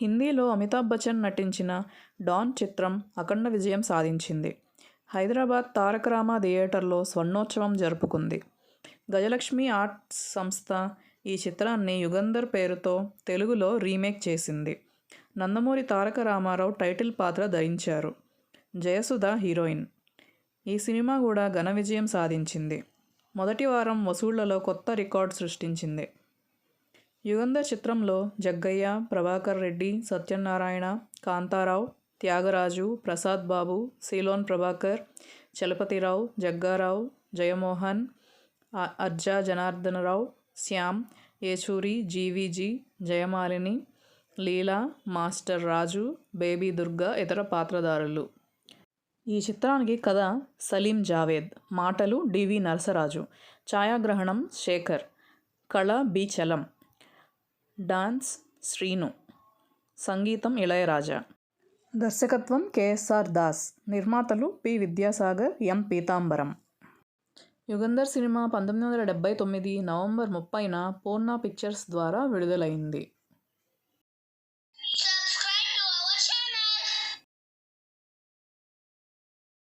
హిందీలో అమితాబ్ బచ్చన్ నటించిన డాన్ చిత్రం అఖండ విజయం సాధించింది. హైదరాబాద్ తారక రామ థియేటర్లో స్వర్ణోత్సవం జరుపుకుంది. గజలక్ష్మి ఆర్ట్స్ సంస్థ ఈ చిత్రాన్ని యుగంధర్ పేరుతో తెలుగులో రీమేక్ చేసింది. నందమూరి తారక రామారావు టైటిల్ పాత్ర ధరించారు. జయసుధ హీరోయిన్. ఈ సినిమా కూడా ఘన విజయం సాధించింది. మొదటి వారం వసూళ్ళలో కొత్త రికార్డు సృష్టించింది. యుగంధర్ చిత్రంలో Jaggayya Prabhakar Reddy Satyanarayana Kantharao Thyagaraju Prasad Babu Ceylon Prabhakar Chalapathirao Jaggarao Jayamohan Arja Janardhanarao Shyam Yechuri GVG Jayamalini Leela master Raju baby Durga ఇతర పాత్రధారులు. ఈ చిత్రానికి కథ సలీం జావేద్ మాటలు డివి నరసరాజు ఛాయాగ్రహణం శేఖర్ కళ బి చలం. డాన్స్ శ్రీను. సంగీతం ఇళయరాజా. దర్శకత్వం కెఎస్ఆర్ దాస్. నిర్మాతలు P. Vidyasagar M. Peethambaram. Yugandhar cinema పంతొమ్మిది వందల డెబ్బై తొమ్మిది నవంబర్ ముప్పైన పూర్ణ పిక్చర్స్ ద్వారా విడుదలైంది.